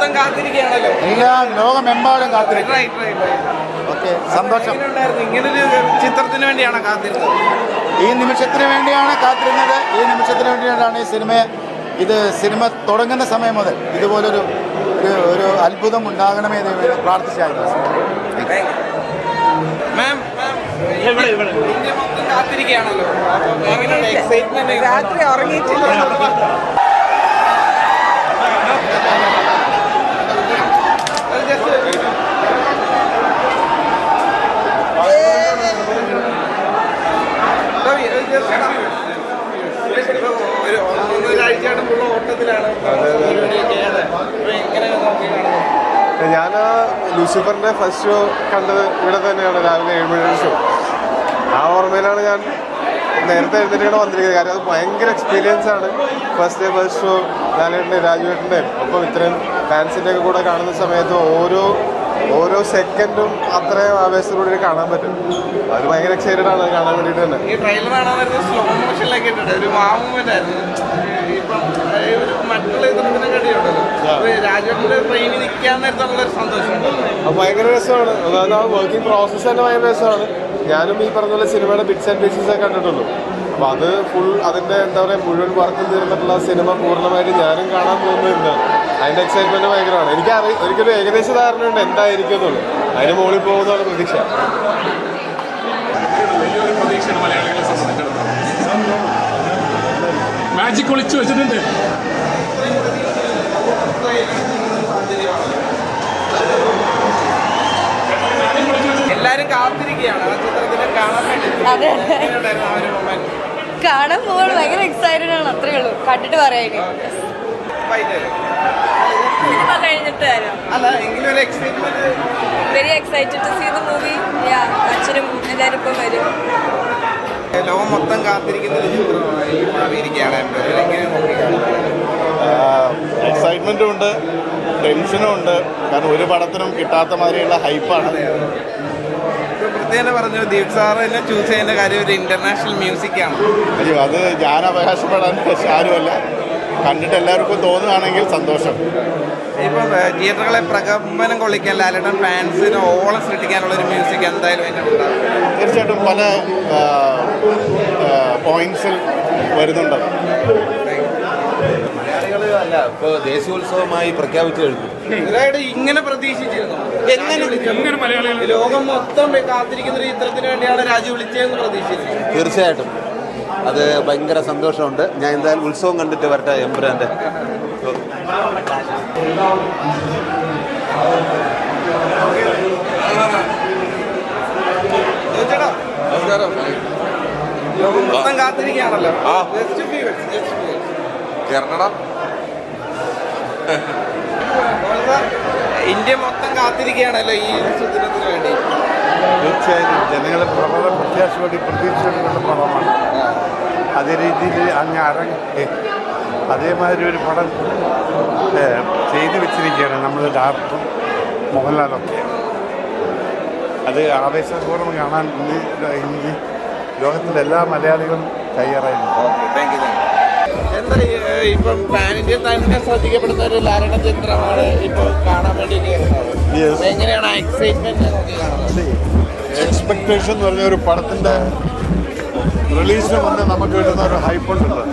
മൊത്തം കാത്തിരിക്കുകയാണല്ലോ. എല്ലാ ലോകമെമ്പാടും കാത്തിരിക്കും. റൈറ്റ് റൈറ്റ് ഓക്കെ സന്തോഷം. ഇങ്ങനൊരു ചിത്രത്തിന് വേണ്ടിയാണ് കാത്തിരുന്നത്? ഈ നിമിഷത്തിന് വേണ്ടിയാണ് കാത്തിരുന്നത്. ഈ നിമിഷത്തിന് വേണ്ടിയാണ് ഈ സിനിമയെ ഇത് സിനിമ തുടങ്ങുന്ന സമയം മുതൽ ഇതുപോലൊരു ഒരു ഒരു അത്ഭുതം ഉണ്ടാകണമേ എന്ന് പ്രാർത്ഥിച്ചായിരുന്നു. മാം കാത്തിരിക്കുകയാണല്ലോ. എക്സൈറ്റ്മെന്റ് രാത്രി ഉറങ്ങിയിട്ടില്ല. ഞാൻ ലൂസിഫറിന്റെ ഫസ്റ്റ് ഷോ കണ്ടത് ഇവിടെ തന്നെയാണ് രാവിലെ ഏഴ് മണിയുടെ ഷോ ആ ഓർമ്മയിലാണ് ഞാൻ നേരത്തെ എഴുന്നേറ്റ് വന്നിരിക്കുന്നത്. കാര്യം അത് ഭയങ്കര എക്സ്പീരിയൻസ് ആണ്. ഫസ്റ്റ് ഡേ ഫസ്റ്റ് ഷോ ലാലേട്ടന്റെ രാജുവേട്ടന്റെ. ഒപ്പം ഇത്രയും ഫാൻസിന്റെ ഒക്കെ കൂടെ കാണുന്ന സമയത്ത് ഓരോ ഓരോ സെക്കൻഡും അത്രയും ആവേശത്തോടെ കാണാൻ പറ്റും. അത് ഭയങ്കര എക്സൈറ്റഡ് ആണ് കാണാൻ വേണ്ടിയിട്ട് തന്നെ. നേരത്തുള്ള ഭയങ്കര രസമാണ്. അതായത് ആ വർക്കിംഗ് പ്രോസസ്സ് തന്നെ ഭയങ്കര രസമാണ്. ഞാനും ഈ പറഞ്ഞ പോലെ സിനിമയുടെ ബിറ്റ്സ് ആൻഡ് പീസസ് ഒക്കെ കണ്ടിട്ടുള്ളൂ. അപ്പൊ അത് ഫുൾ അതിന്റെ എന്താ പറയുക മുഴുവൻ വർക്ക് തീർന്നിട്ടുള്ള സിനിമ പൂർണമായിട്ട് ഞാനും കാണാൻ പോകുന്നുണ്ട്. അതിന്റെ എക്സൈറ്റ്മെന്റ് ഭയങ്കരമാണ്. എനിക്ക് അറി ഒരിക്കലും ഏകദേശ ഉണ്ട് എന്തായിരിക്കും എന്നുള്ളൂ അതിന് മുകളിൽ പോകുന്നതാണ് പ്രതീക്ഷ. മലയാളികളെ സംബന്ധിച്ചിടത്തോളം. മാജിക് ഒളിച്ചു വെച്ചിട്ടുണ്ട്. എല്ലാരും കാത്തിരിക്കുകയാണ്. ആ ചിത്രത്തിനെ കാണാൻ വേണ്ടി കാണാൻ പോകാൻ ഭയങ്കര എക്സൈറ്റഡ് ആണ്. അത്രേ ഉള്ളൂ. കണ്ടിട്ട് പറയാ സിനിമ കഴിഞ്ഞിട്ട് വരാം. അല്ല എങ്കിലും ഒരു excitement very excited to see the movie yeah അച്ഛനും എല്ലാവരും ഇപ്പം വരും. ലോകം മൊത്തം കാത്തിരിക്കുന്ന ഒരു ചിത്രമായി മാറിയിരിക്കുകയാണ് എങ്ങനെ എക്സൈറ്റ്മെന്റും ഉണ്ട് ടെൻഷനും ഉണ്ട്. കാരണം ഒരു പടത്തിനും കിട്ടാത്ത മാതിരിയുള്ള ഹൈപ്പാണ് പ്രത്യേകം പറഞ്ഞു ദീപ് സാർ തന്നെ ചൂസ് ചെയ്യുന്ന കാര്യം ഒരു ഇന്റർനാഷണൽ മ്യൂസിക് ആണ്. അയ്യോ അത് ഞാൻ അവകാശപ്പെടാൻ ആരുമല്ല. കണ്ടിട്ട് എല്ലാവർക്കും തോന്നുകയാണെങ്കിൽ സന്തോഷം. ഇപ്പം തിയേറ്ററുകളെ പ്രകമ്പനം കൊള്ളിക്കാൻ ലാലേട്ടൻ ഫാൻസിന് ഓളം സൃഷ്ടിക്കാനുള്ള ഒരു മ്യൂസിക് എന്തായാലും അതിന്റെ ഉണ്ടാവും. തീർച്ചയായിട്ടും പല പോയിന്റ്സിൽ വരുന്നുണ്ട്. മലയാളികൾ അല്ല ഇപ്പോൾ ദേശീയോത്സവമായി പ്രഖ്യാപിച്ചു കഴിഞ്ഞു. ഇങ്ങനെ പ്രതീക്ഷിച്ചിരുന്നു? എങ്ങനെ? എങ്ങനെ മലയാളികൾ? ലോകം മൊത്തം കാത്തിരിക്കുന്ന ഒരു ചിത്രത്തിന് വേണ്ടിയാണ് രാജു വിളിച്ചതെന്ന് പ്രതീക്ഷിച്ചത് തീർച്ചയായിട്ടും. അത് ഭയങ്കര സന്തോഷമുണ്ട്. ഞാൻ എന്തായാലും ഉത്സവം കണ്ടിട്ട് വരട്ടെ എംപുരാന്റെ കാത്തിരിക്കുകയാണല്ലോ. ഇന്ത്യ മൊത്തം കാത്തിരിക്കുകയാണല്ലോ ഈ സുദിനത്തിന് വേണ്ടി. തീർച്ചയായും ജനങ്ങളെ വളരെ പ്രത്യാശയോടെ വേണ്ടി പടമാണ് അതേ രീതിയിൽ അങ്ങ് അറങ്ങി അതേമാതിരി ഒരു പടം ചെയ്തു വെച്ചിരിക്കുകയാണ് നമ്മൾ ഡയറക്ടറും മോഹൻലാലൊക്കെ. അത് ആവേശപൂർവം കാണാൻ ഇന്ന് ഇന്ന് ലോകത്തിലെ എല്ലാ മലയാളികളും തയ്യാറായിരുന്നു താങ്ക് എന്താ തന്നെ ശ്രദ്ധിക്കപ്പെടുന്ന ഒരു ലാരണ ചിത്രമാണ് ഇപ്പോൾ കാണാൻ വേണ്ടി എങ്ങനെയാണ് എക്സൈറ്റ്മെന്റ് എക്സ്പെക്ടേഷൻ എന്ന് പറഞ്ഞ ഒരു പടത്തിന്റെ റിലീസിന് മുന്നേ നമുക്ക് കിട്ടുന്ന ഒരു ഹൈപ്പ് ഉണ്ടല്ലോ.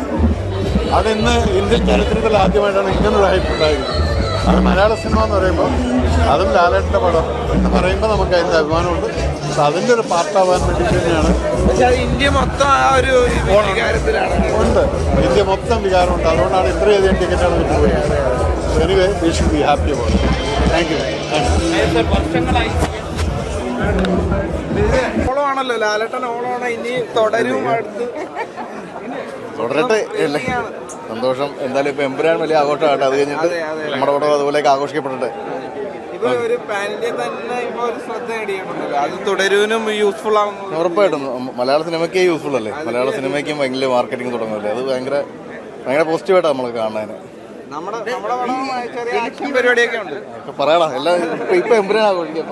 അതിന്ന് ഇന്ത്യൻ ചരിത്രത്തിൽ ആദ്യമായിട്ടാണ് ഇങ്ങനൊരു ഹൈപ്പ് ഉണ്ടായിരുന്നത് അത് മലയാള സിനിമ എന്ന് പറയുമ്പോൾ അതും ലാലേട്ടന്റെ പടം എന്ന് പറയുമ്പോൾ നമുക്ക് അതിന്റെ അഭിമാനമുണ്ട്. പക്ഷെ അതിന്റെ ഒരു പാർട്ടാവാൻ വേണ്ടി തന്നെയാണ് പക്ഷെ ഇന്ത്യ മൊത്തം ആ ഒരു വികാരത്തിലാണ്. ഉണ്ട്. ഇന്ത്യ മൊത്തം വികാരമുണ്ട്. അതുകൊണ്ടാണ് ഇത്രയധികം ടിക്കറ്റാണ് വിട്ടുപോയത് anyway we should be happy about thank you വർഷങ്ങളായി. ഓളമാണല്ലോ ലാലട്ടൻ ഓണോണ. ഇനി തുടരും അടുത്ത്. തുടരട്ടെ. അല്ലേ? സന്തോഷം. എന്തായാലും ഇപ്പൊ എമ്പുരാൻ വലിയ ആഘോഷമാകട്ടെ. അത് കഴിഞ്ഞിട്ട്. നമ്മുടെ കൂടെ അതുപോലെയൊക്കെ ആഘോഷിക്കപ്പെടട്ടെ. ഉറപ്പായിട്ടും. മലയാള സിനിമയ്ക്ക് യൂസ്ഫുൾ അല്ലേ? മലയാള സിനിമയ്ക്കും ഭയങ്കര മാർക്കറ്റിംഗ് തുടങ്ങുമല്ലേ? അത് ഭയങ്കര ഭയങ്കര പോസിറ്റീവായിട്ടാണ് നമ്മൾ കാണുന്നതിന്. ഇപ്പൊ പറയണം എല്ലാം ഇപ്പൊ ഇപ്പൊ എമ്പുരാൻ ആഘോഷിക്കാം.